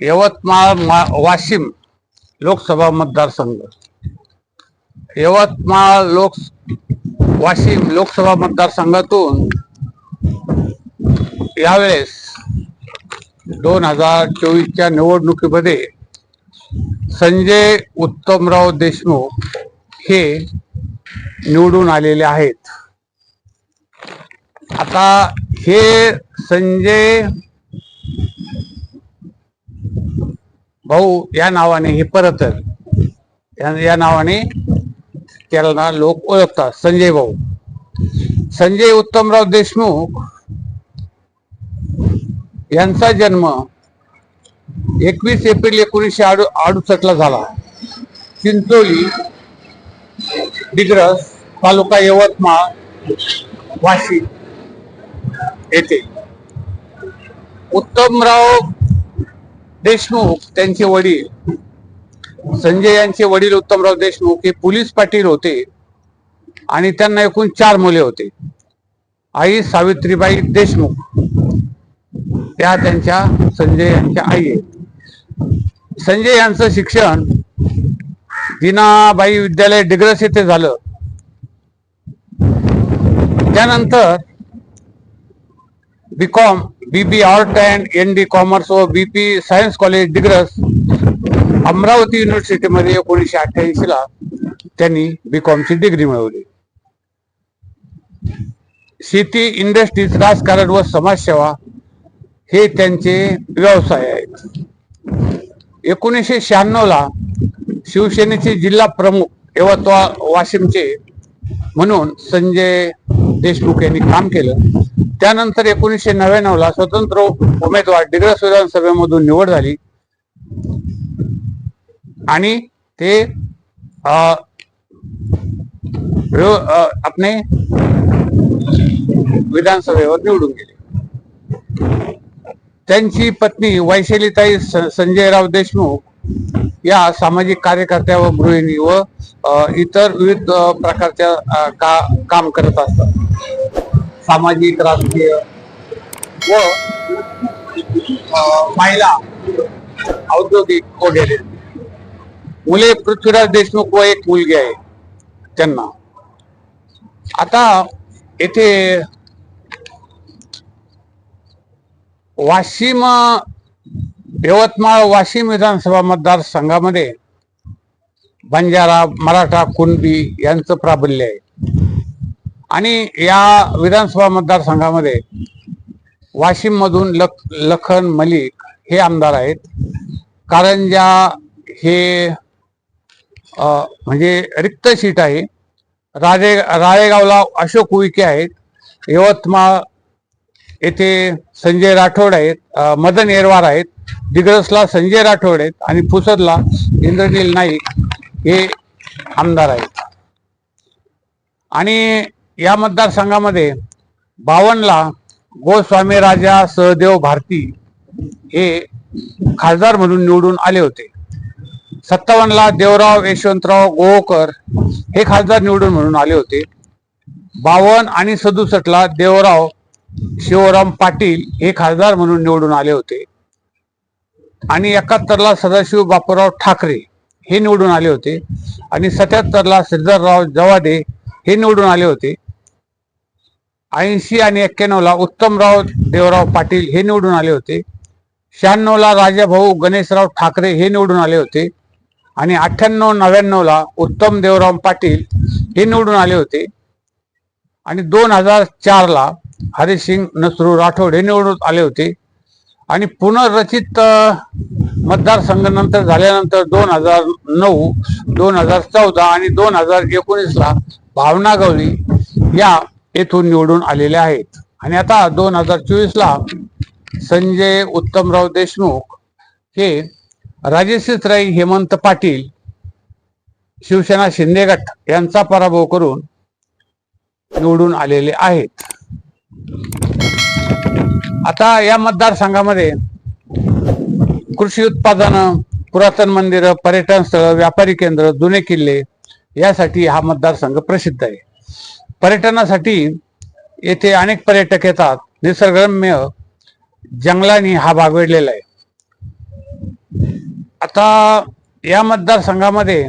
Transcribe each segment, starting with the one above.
यवतमाळ मा- वाशिम लोकसभा मतदारसंघ. यवतमाळ लोक वाशिम लोकसभा मतदारसंघातून यावेळेस दोन हजार चोवीसच्या निवडणुकीमध्ये संजय उत्तमराव देशमुख हे निवडून आलेले आहेत. आता हे संजय भाऊ या नावाने हे परत या या नावाने त्याला लोक ओळखतात. संजय भाऊ. संजय उत्तमराव देशमुख यांचा जन्म एकवीस एप्रिल एकोणीसशे अडु अडुसष्टला झाला. चिंचोली डिग्रस तालुका यवतमाळ वाशिम येथे. उत्तमराव देशमुख त्यांचे वडील. संजय यांचे वडील उत्तमराव देशमुख हे पोलीस पाटील होते. आणि त्यांना एकूण चार मुले होते. आई सावित्रीबाई देशमुख. त्या त्यांच्या संजय यांच्या आई आहेत. संजय यांचं शिक्षण दिनाबाई विद्यालय डिग्रस येथे झालं. त्यानंतर B Com B B art and N D commerce व B P science college Digras Amravati युनिव्हर्सिटीमध्ये एकोणीसशे अठ्ठ्याऐंशी ला त्यांनी बी कॉमची डिग्री मिळवली. शेती इंडस्ट्रीज राजकारण व समाजसेवा हे त्यांचे व्यवसाय आहेत. एकोणीसशे शहाण्णव ला शिवसेनेचे जिल्हा प्रमुख यवतमाळ वाशिमचे म्हणून संजय देशमुख यांनी काम केलं. त्यानंतर एकोणीसशे नव्याण्णव ला स्वतंत्र उमेदवार डिग्रस विधानसभेमधून निवड झाली. आणि ते आपले विधानसभेवर निवडून गेले. त्यांची पत्नी वैशालीताई संजयराव देशमुख या सामाजिक कार्यकर्त्या व गृहिणी व इतर विविध प्रकारच्या का काम करत असतात. सामाजिक राजकीय. व महिला औद्योगिक वगैरे. मुले पृथ्वीराज देशमुख व एक मुलगी आहे त्यांना. आता येथे वाशिम यवतमाळ वाशिम विधानसभा मतदारसंघामध्ये बंजारा मराठा कुणबी यांचं प्राबल्य आहे. आणि या विधानसभा मतदारसंघामध्ये वाशिम मधून लख लखन मलिक हे आमदार आहेत. कारंजा हे म्हणजे रिक्त सीट आहे. राजे राळेगावला अशोक उईके आहेत. यवतमाळ येथे संजय राठोड आहेत. मदन येरवार आहेत. दिग्रसला संजय राठोड आहेत. आणि पुसदला इंद्रनील नाईक हे आमदार आहेत. आणि या मतदारसंघामध्ये बावनला गोस्वामी राजा सहदेव भारती हे खासदार म्हणून निवडून आले होते. सत्तावन्नला देवराव यशवंतराव गोवकर हे खासदार निवडून म्हणून आले होते. बावन आणि सदुसष्टला देवराव शिवराम पाटील हे खासदार म्हणून निवडून आले होते. आणि एकाहत्तरला सदाशिव बापूराव ठाकरे हे निवडून आले होते. आणि सत्याहत्तरला श्रीधरराव जवादे हे निवडून आले होते. ऐंशी आणि एक्क्याण्णवला उत्तमराव देवराव पाटील हे निवडून आले होते. शहाण्णवला राजाभाऊ गणेशराव ठाकरे हे निवडून आले होते. आणि अठ्ठ्याण्णव नव्याण्णवला उत्तम देवराव पाटील हे निवडून आले होते. आणि दोन हजार चारला हरिसिंग नसरू राठोड हे निवडून आले होते. आणि पुनर्रचित मतदारसंघानंतर झाल्यानंतर दोन हजार नऊ दोन हजार चौदा आणि दोन हजार एकोणीसला भावना गवळी या येथून निवडून आलेले आहेत. आणि आता दोन हजार चोवीस ला संजय उत्तमराव देशमुख हे राजेश्रीताई हेमंत पाटील शिवसेना शिंदे गट यांचा पराभव करून निवडून आलेले आहेत. आता या मतदारसंघामध्ये कृषी उत्पादनं पुरातन मंदिरं पर्यटन स्थळ व्यापारी केंद्र जुने किल्ले यासाठी हा मतदारसंघ प्रसिद्ध आहे. पर्यटनासाठी येथे अनेक पर्यटक येतात. निसर्गरम्य जंगलांनी हा भाग वेढलेला आहे. आता या मतदारसंघामध्ये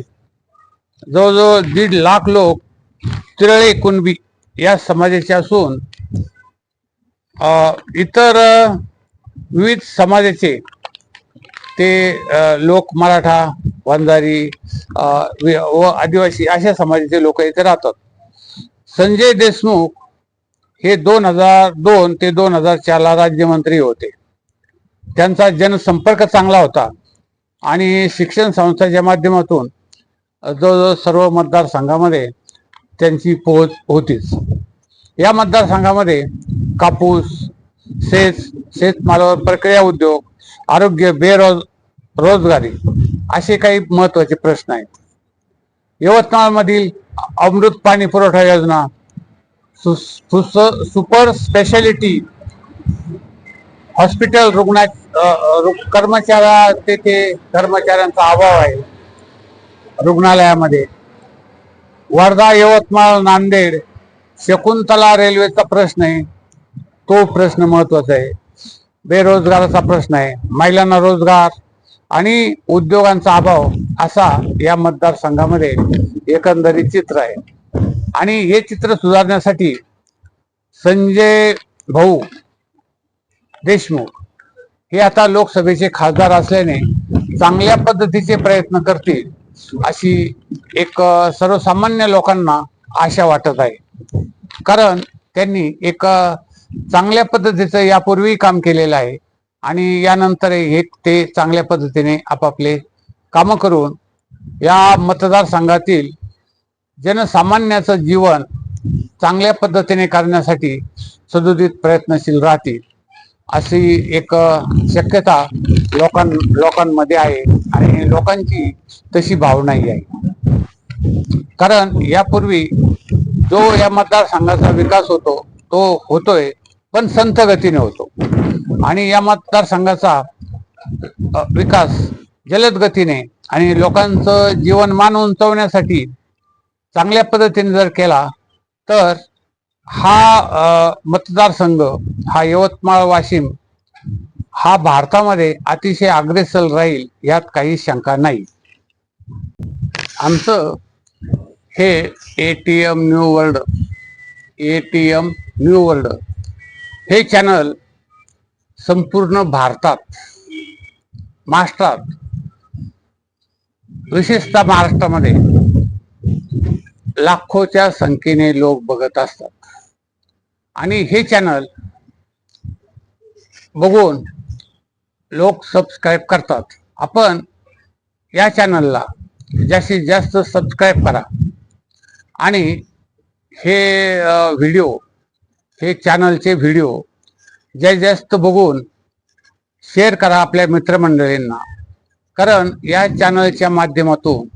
जवळजवळ दीड लाख लोक तिरळे कुणबी या समाजाचे असून इतर विविध समाजाचे ते लोक मराठा वंजारी व आदिवासी अशा समाजाचे लोक इथे राहतात. संजय देशमुख हे दोन हजार दोन ते दोन हजार चारला राज्यमंत्री होते. त्यांचा जनसंपर्क चांगला होता आणि शिक्षण संस्थेच्या माध्यमातून जवळजवळ सर्व मतदारसंघामध्ये त्यांची पोहोच होतीच. या मतदारसंघामध्ये कापूस शेत शेतमालावर प्रक्रिया उद्योग आरोग्य बेरोज रोजगारी असे काही महत्त्वाचे प्रश्न आहेत. यवतमाळमधील अमृत पाणी पुरवठा योजना सु- सुपर स्पेशालिटी हॉस्पिटल रुग्णा रु- कर्मचाऱ्या तेथे कर्मचाऱ्यांचा अभाव आहे रुग्णालयामध्ये. वर्धा यवतमाळ नांदेड शकुंतला रेल्वेचा प्रश्न आहे. तो प्रश्न महत्त्वाचा आहे. बेरोजगाराचा प्रश्न आहे. महिलांना रोजगार आणि उद्योगांचा अभाव. असा या मतदारसंघामध्ये एकंदरीत चित्र आहे. आणि हे चित्र सुधारण्यासाठी संजय भाऊ देशमुख हे आता लोकसभेचे खासदार असल्याने चांगल्या पद्धतीचे प्रयत्न करतील अशी एक सर्वसामान्य लोकांना आशा वाटत आहे. कारण त्यांनी एक चांगल्या पद्धतीचं यापूर्वी काम केलेलं आहे. आणि यानंतर हे ते चांगल्या पद्धतीने आपापले कामं करून या मतदारसंघातील जनसामान्याचं जीवन चांगल्या पद्धतीने करण्यासाठी सदोदित प्रयत्नशील राहतील अशी एक शक्यता लोकां लोकांमध्ये आहे आणि लोकांची तशी भावनाही आहे. कारण यापूर्वी जो या मतदारसंघाचा विकास होतो तो होतोय पण संथ गतीने होतो. आणि या मतदारसंघाचा विकास जलद गतीने आणि लोकांचं जीवनमान उंचवण्यासाठी चांगल्या पद्धतीने जर केला तर हा मतदारसंघ हा यवतमाळ वाशिम हा भारतामध्ये अतिशय अग्रेसर राहील यात काही शंका नाही. आमचं हे A T M new world A T M new world हे चॅनल संपूर्ण भारतात महाराष्ट्रात विशेषतः महाराष्ट्रामध्ये लाखोच्या संख्येने लोक बघत असतात. आणि हे चॅनल बघून लोक सबस्क्राईब करतात. आपण या चॅनलला जास्तीत जास्त सबस्क्राईब करा. आणि हे व्हिडिओ हे चॅनलचे व्हिडिओ जास्तीत जास्त बघून शेअर करा आपल्या मित्रमंडळींना. कारण या चॅनलच्या माध्यमातून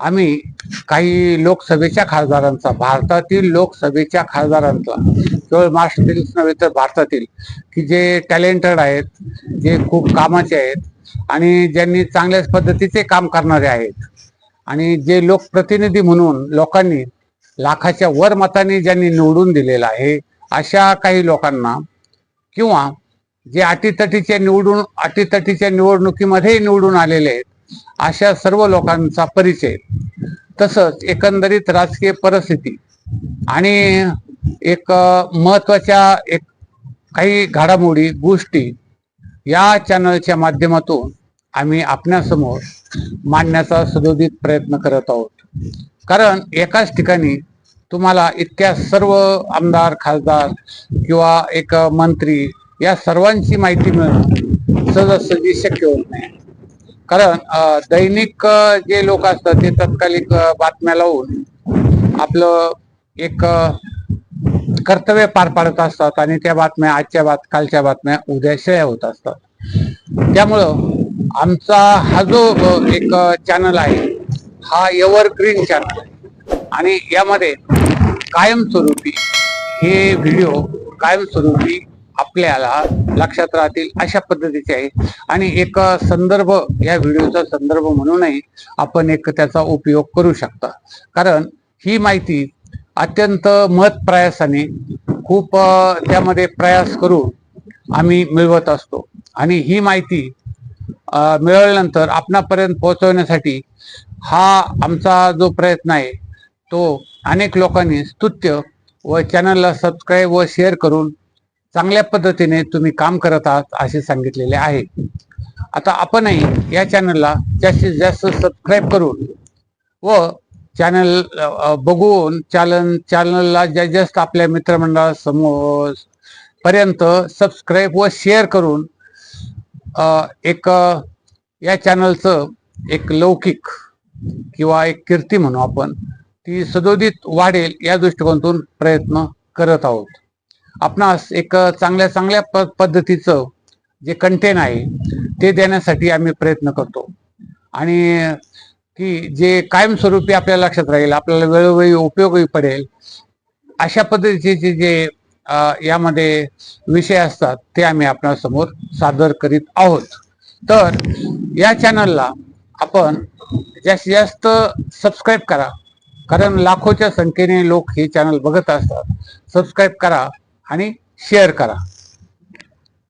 आम्ही काही लोकसभेच्या खासदारांचा भारतातील लोकसभेच्या खासदारांचा केवळ महाराष्ट्रातीलच नव्हे तर भारतातील की जे टॅलेंटेड आहेत जे खूप कामाचे आहेत आणि ज्यांनी चांगल्याच पद्धतीचे काम करणारे आहेत आणि जे लोकप्रतिनिधी म्हणून लोकांनी लाखाच्या वर मताने ज्यांनी निवडून दिलेलं आहे अशा काही लोकांना किंवा जे अटीतटीच्या निवडून अटीतटीच्या निवडणुकीमध्ये निवडून आलेले आहेत अशा सर्व लोकांचा परिचय. तसंच एकंदरीत राजकीय परिस्थिती आणि एक महत्त्वाच्या एक काही घडामोडी गोष्टी या चॅनलच्या माध्यमातून आम्ही आपणासमोर मांडण्याचा सदोदित प्रयत्न करत आहोत. कारण एकाच ठिकाणी तुम्हाला इतक्या सर्व आमदार खासदार किंवा एक मंत्री या सर्वांची माहिती मिळणं सहजासहजी शक्य होत नाही. कारण दैनिक जे लोक असतात ते तत्कालिक बातम्या लावून आपलं एक कर्तव्य पार पाडत असतात आणि त्या बातम्या आजच्या बात कालच्या बातम्या उद्या शेळ्या होत असतात. त्यामुळं आमचा हा जो एक चॅनल आहे हा एव्हरग्रीन चॅनल आहे. आणि यामध्ये कायमस्वरूपी हे व्हिडिओ कायमस्वरूपी आपल्याला लक्षात राहतील अशा पद्धतीचे आहे. आणि एक संदर्भ या व्हिडिओचा संदर्भ म्हणूनही आपण एक त्याचा उपयोग करू शकता. कारण ही माहिती अत्यंत महत् प्रयासाने खूप त्यामध्ये प्रयास करून आम्ही मिळवत असतो. आणि ही माहिती मिळवल्यानंतर आपणापर्यंत पोहोचवण्यासाठी हा आमचा जो प्रयत्न आहे तो अनेक लोकांनी स्तुत्य व चॅनलला सबस्क्राईब व शेअर करून चांगल्या पद्धतीने तुम्ही काम करत आहात असे सांगितलेले आहे. आता आपणही या चॅनलला जास्तीत जास्त सबस्क्राईब करून व चॅनल बघून चॅनल चॅनलला जास्तीत जास्त आपल्या मित्रमंडळासमोर पर्यंत सबस्क्राईब व शेअर करून एक या चॅनलचं एक लौकिक किंवा एक कीर्ती म्हणू आपण ती सदोदित वाढेल या दृष्टिकोनातून प्रयत्न करत आहोत. आपणास एक चांगल्या चांगल्या प पद्धतीचं जे कंटेन आहे ते देण्यासाठी आम्ही प्रयत्न करतो. आणि की जे कायमस्वरूपी आपल्या लक्षात राहील आपल्याला वेळोवेळी उपयोगी पडेल अशा पद्धतीचे जे जे यामध्ये विषय असतात ते आम्ही आपणासमोर सादर करीत आहोत. तर या चॅनलला आपण जास्तीत जास्त सबस्क्राईब करा. कारण लाखोच्या संख्येने लोक हे चॅनल बघत असतात. सबस्क्राईब करा. आणि शेअर करा.